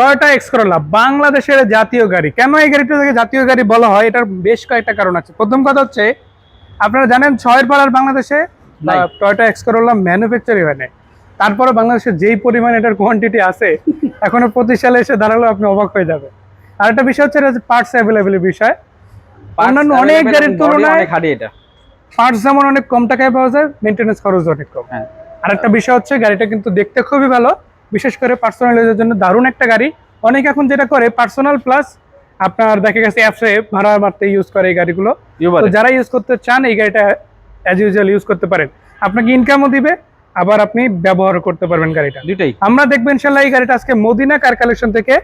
Toyota এক্সকরোলা বাংলাদেশের জাতীয় গাড়ি। কেন এই গাড়িটাকে জাতীয় গাড়ি বলা হয়? এটার বেশ কয়েকটা কারণ আছে। প্রথম কথা হচ্ছে আপনারা জানেন ছয়ের পাড়ার বাংলাদেশে। টয়োটা এক্সকরোলা ম্যানুফ্যাকচারই হয় না তারপরে বাংলাদেশে যেই পরিমাণ এটার কোয়ান্টিটি আছে এখনও পঁচিশ সালে এসে দাঁড়াল আপনি অবাক হয়ে যাবে আর একটা বিষয় হচ্ছে এটা পার্টস অ্যাভেলেবেল বিষয়। অন্যান্য অনেক গাড়ির তুলনায় অনেক হাডি এটা। পার্টস যেমন অনেক কম টাকায় পাওয়া যায় মেনটেন্যান্স খরচ অনেক কম। হ্যাঁ। আরেকটা বিষয় হচ্ছে গাড়িটা কিন্তু দেখতে খুবই ভালো। বিশেষ করে পার্সোনাল ইউজের জন্য দারুণ একটা গাড়ি। অনেক এখন যেটা করে পার্সোনাল প্লাস আপনার দেখা গেছে অ্যাপসে ভাড়া মারতে ইউজ করে এই গাড়িগুলো। তো যারা ইউজ করতে চান এই গাড়িটা অ্যাজ ইউজুয়াল ইউজ করতে পারেন। আপনাকে ইনকামও দিবে আবার আপনি ব্যবহার করতে পারবেন গাড়িটা। দুইটাই। আমরা দেখব ইনশাল্লাহ এই গাড়িটা আজকে মদিনা কার কালেকশন থেকে।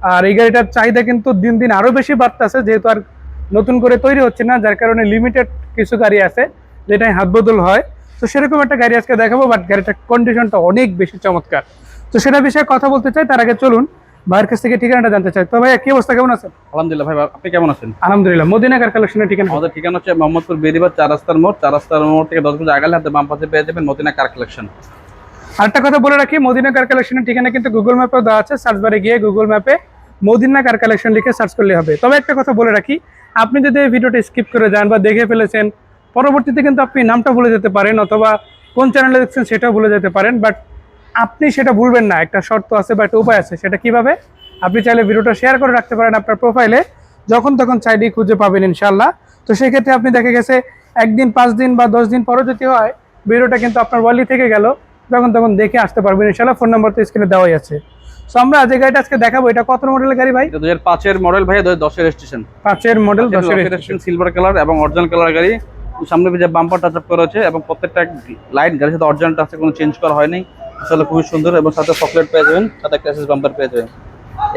আর এই গাড়িটার চাহিদা কিন্তু দিন দিন আরও বেশি বাড়তেছে যেহেতু আর নতুন করে তৈরি হচ্ছে না যার কারণে লিমিটেড কিছু গাড়ি আছে যেটাই হাত বদল হয়। তো সেরকম একটা গাড়ি আজকে দেখাবো বাট গাড়িটার কন্ডিশনটা অনেক বেশি চমৎকার। তো সেটা বিষয়ে কথা বলতে চাই তার আগে চলুন ভাইয়ের কাছ থেকে ঠিকানাটা জানতে চাই। তো ভাইয়া কি অবস্থা কেমন আছেন? আলহামদুলিল্লাহ ভাই আপনি কেমন আছেন? আলহামদুলিল্লাহ মদিনা কার কালেকশনের ঠিকানা আমাদের ঠিকানা হচ্ছে মোহাম্মদপুর বেরিবার চার রাস্তার মোড় চার রাস্তার মোড় থেকে দশ মিনিট আগালে হাতে বাম পাশে পেয়ে যাবেন মদিনা কার কালেকশন। আরেকটা কথা বলে রাখি মদিনা কার কালেকশনের ঠিকানা কিন্তু গুগল ম্যাপেও দেওয়া আছে। সার্চ বারে গিয়ে গুগল ম্যাপে মদিনা কার কালেকশন লিখে সার্চ করলে হবে। তবে একটা কথা বলে রাখি আপনি যদি এই ভিডিওটা স্কিপ করে যান বা দেখে ফেলেছেন পরবর্তীতে কিন্তু আপনি নামটা ভুলে যেতে পারেন অথবা কোন চ্যানেলে দেখছেন সেটাও ভুলে যেতে পারেন বাট আপনি সেটা ভুলবেন না। একটা শর্ত আছে বা একটা উপায় আছে সেটা কীভাবে? আপনি চাইলে ভিডিওটা শেয়ার করে রাখতে পারেন আপনার প্রোফাইলে যখন তখন চাইলেই খুঁজে পাবেন ইনশাল্লাহ তো সেক্ষেত্রে আপনি দেখা গেছে একদিন পাঁচ দিন বা দশ দিন পরও যদি হয় ভিডিওটা কিন্তু আপনার ওয়ালি থেকে গেল যখন তখন দেখে আসতে পারবেন ইনশাল্লাহ ফোন নাম্বার তো স্ক্রিনে দেওয়াই আছে। সো আমরা যে গাড়িটা আজকে দেখাবো এটা কত মডেলের গাড়ি ভাই? এটা দু হাজার পাঁচের মডেল ভাই দু হাজার দশের স্টেশন পাঁচের মডেল দশের সিলভার কালার এবং অরিজিনাল কালার গাড়ি। সামনে যে বাম্পার টাচ আপ করা আছে এবং প্রত্যেকটা লাইট গাড়ির সাথে অরিজিনালটা আছে কোনো চেঞ্জ করা হয়নি। আসলে খুবই সুন্দর এবং সাথে চকলেট পেয়ে যাবেন সাথে একটা বাম্পার পেয়ে যাবেন।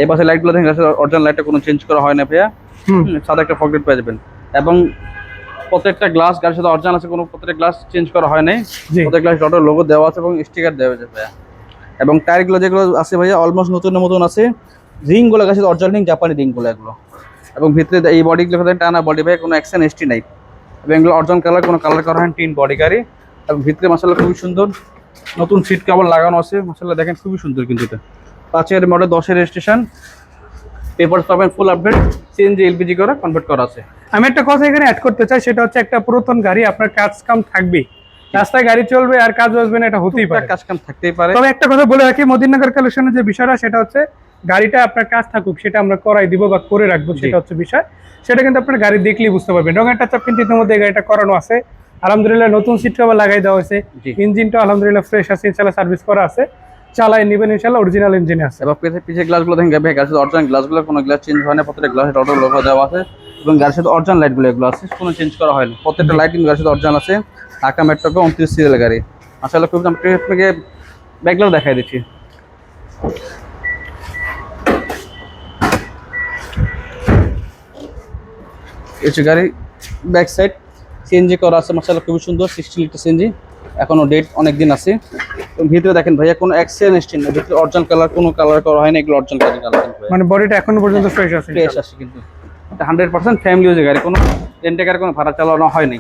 এই পাশে লাইটগুলো দেখেন অরিজিনাল লাইটটা কোনো চেঞ্জ করা হয় না ভাইয়া। সাদা একটা ফকলেট পেয়ে যাবেন। এবং প্রত্যেকটা গ্লাস গাড়ির সাথে অরিজিনাল আছে কোনো প্রত্যেকটা গ্লাস চেঞ্জ করা হয় নাই। প্রত্যেক গ্লাস ডটের লোগো দেওয়া আছে এবং স্টিকার দেওয়া আছে ভাইয়া। এবং টায়ারগুলো যেগুলো আছে ভাইয়া অলমোস্ট নতুনের মতন আছে। রিংগুলো গাছের অরিজিনাল রিং জাপানি রিংগুলো এগুলো। এবং ভিতরে এই বডিগুলো টানা বডি ভাই কোনো অ্যাকশন এসটি নাই। এবং এগুলো অরিজিনাল কালার কোনো কালার করা হয় টিন বডি গাড়ি। এবং ভিতরে মশলা খুবই সুন্দর। নতুন সিট কাভার লাগানো আছে মশলা দেখেন খুবই সুন্দর কিন্তু এটা। পাঁচের মডেল দশের রেজিস্ট্রেশন পেপার পাবেন ফুল আপডেট সিএনজি এলপিজি করে কনভার্ট করা আছে। আমি একটা কথা এখানে অ্যাড করতে চাই সেটা হচ্ছে একটা পুরাতন গাড়ি আপনার কাজ কাম থাকবেই। রাস্তায় গাড়ি চলবে আর কাজ আসবে না এটা হতেই পারে। কাজ কাম থাকতেই পারে। তবে একটা কথা বলে রাখি মদিননগর কালেকশনের যে বিষয়টা সেটা হচ্ছে গাড়িটা আপনার কাজ থাকুক সেটা আমরা করাই দিব বা করে রাখব সেটা হচ্ছে বিষয়। সেটা কিন্তু আপনার গাড়ি দেখলেই বুঝতে পারবেন। রঙের টাচ কিন্তু ইতিমধ্যে গাড়িটা করানো আছে। আলহামদুলিল্লাহ নতুন সিট কভার লাগাই দেওয়া হয়েছে। ইঞ্জিনটা আলহামদুলিল্লাহ ফ্রেশ আছে ইনশাল্লাহ সার্ভিস করা আছে। চালাই নেবেন ইনশাল্লাহ অরিজিনাল ইঞ্জিন আছে। এবার পিছিয়ে পিছে গ্লাসগুলো দেখেন গাড়ির সাথে অরিজিনাল গ্লাসগুলো কোনো গ্লাস চেঞ্জ হয় না। প্রত্যেকটা গ্লাসে অটো লোগো দেওয়া আছে এবং গাড়ির সাথে অরিজিনাল লাইটগুলো এগুলো আছে। কোনো চেঞ্জ করা হয়নি প্রত্যেকটা লাইট কিন্তু গাড়ির সাথে অরিজিনাল আছে। ঢাকা মেট্রোকে উনত্রিশ সিরিয়াল গাড়ি। আসলে খুব আপনাকে ব্যাগগুলো দেখাই দিচ্ছি। এই গাড়ি ব্যাক সাইড সিএনজি করা আছে মাসাল্লাহ খুবই সুন্দর সিক্সটি লিটার সিএনজি। এখনও ডেট অনেক দিন আছে। এবং ভিতরে দেখেন ভাইয়া কোনো অ্যাক্সিডেন্ট এসছেন না ভিতরে অরিজিনাল কালার কোনো কালার করা হয় না এগুলো অরিজিনাল কালার কালার মানে বডিটা এখনও পর্যন্ত ফ্রেশ আছে। ফ্রেশ আসে কিন্তু। এটা হান্ড্রেড পার্সেন্ট ফ্যামিলি ইউজের গাড়ি কোনো রেন্টেকার কোনো ভাড়া চালানো হয়নি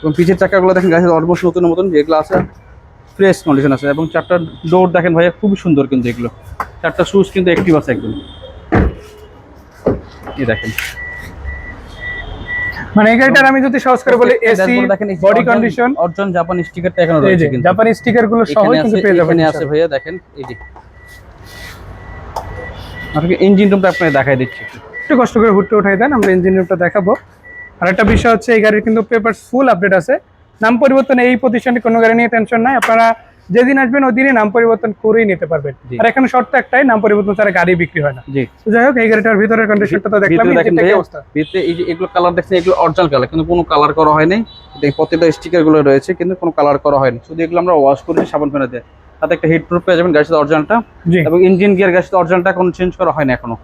এবং পিছের চাকাগুলো দেখেন গাড়ি অলমোস্ট নতুন মতন যেগুলো আছে ফ্রেশ কন্ডিশন আছে। এবং চারটা ডোর দেখেন ভাইয়া খুবই সুন্দর কিন্তু এগুলো। চারটা শুজ কিন্তু অ্যাক্টিভ আছে একদম। এই দেখেন। মানে এই গাড়িটার আমি যদি সহজ করে বলি এসি বডি কন্ডিশন অর্জন জাপান স্টিকারটা এখানে রয়েছে কিন্তু। জাপানি স্টিকারগুলো সহ কিন্তু পেয়ে যাবেন এখানে আছে ভাইয়া দেখেন এই যে। আপনাকে ইঞ্জিন রুমটা আপনাকে দেখাই দিচ্ছি একটু। কষ্ট করে হুটে উঠাই দেন আমরা ইঞ্জিন রুমটা দেখাবো। আর একটা বিষয় হচ্ছে এই গাড়ির কিন্তু পেপার ফুল আপডেট আছে। নাম পরিবর্তন এই প্রতিষ্ঠানে কোনো গাড়ি নিয়ে টেনশন নাই। আপনারা যেদিন আসবেন ওই দিনই নাম পরিবর্তন করেই নিতে পারবেন। আর এখানে শর্ত একটাই নাম পরিবর্তন ছাড়া গাড়ি বিক্রি হয় না। জি। যাই হোক এই গাড়িটার ভিতরের কন্ডিশনটা তো দেখলাম ভিতরে ভিতরে এই যে এগুলো কালার দেখছেন এগুলো অরিজিনাল কালার কিন্তু কোনো কালার করা হয়নি। প্রত্যেকটা স্টিকারগুলো রয়েছে কিন্তু কোনো কালার করা হয়নি। শুধু এগুলো আমরা ওয়াশ করেছি সাবান ফেনা দিয়ে তাতে একটা হিট প্রুফ পেয়ে যাবেন গাড়ির সাথে অরিজিনালটা এবং ইঞ্জিন গিয়ার গাড়ির সাথে অরিজিনালটা কোনো চেঞ্জ করা হয়নি এখনও।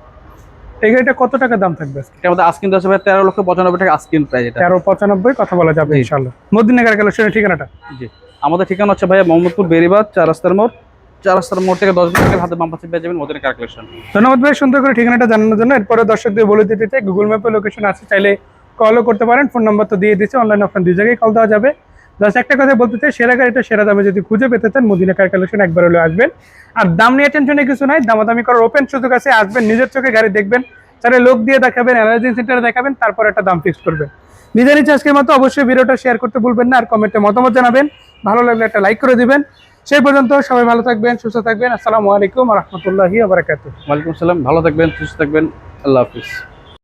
এই গাড়িটা কত টাকা দাম থাকবে আজকে? এটা আমাদের আজকিন দশ হাজার তেরো লক্ষ পঁচানব্বই টাকা আজকিন প্রাইস এটা। তেরো পঁচানব্বই কথা বলা যাবে। ইনশাল্লাহ মদিনগর কালেকশনের ঠিকানাটা? জি। আমাদের ঠিকানা হচ্ছে ভাইয়া মোহাম্মদপুর বেরিবাদ, চার রাস্তার মোড়। চার রাস্তার মোড় থেকে দশ মিনিটের হাতে বাম পাশে পেয়ে যাবেন ওদের কার কালেকশন ধন্যবাদ ভাই, সুন্দর করে ঠিকানাটা জানানোর জন্য। এরপরে দর্শকদের বলে দিতে চাই গুগল ম্যাপে লোকেশন আছে, চাইলে কলও করতে পারেন। ফোন নাম্বার তো দিয়ে দিচ্ছে অনলাইন অফলাইন দুই জায়গায় কল দেওয়া যাবে। জাস্ট একটা কথা বলতে চাই, সেরা গাড়িটা, সেরা দামে যদি খুঁজে পেতে চান মদিনা কার কালেকশন একবার হলে আসবেন। আর দাম নিয়ে টেনশনে কিছু নাই, দামাদামি করার ওপেন সুযোগ আছে, আসবেন, নিজের চোখে গাড়ি দেখবেন, তাহলে লোক দিয়ে দেখাবেন অ্যানালাইজিং সেন্টারে দেখাবেন, তারপর একটা দাম ফিক্স করবেন। নিজের ইচ্ছে আজকের মতো অবশ্যই ভিডিওটা শেয়ার করতে ভুলবেন না, আর কমেন্টে মতামত জানাবেন। ভালো লাগলে একটা লাইক করে দিবেন। সেই পর্যন্ত সবাই ভালো থাকবেন, সুস্থ থাকবেন। আসসালামু আলাইকুম রহমতুল্লাহি আবরাকাত ওয়ালাইকুম আসসালাম, ভালো থাকবেন, সুস্থ থাকবেন। আল্লাহ হাফিজ।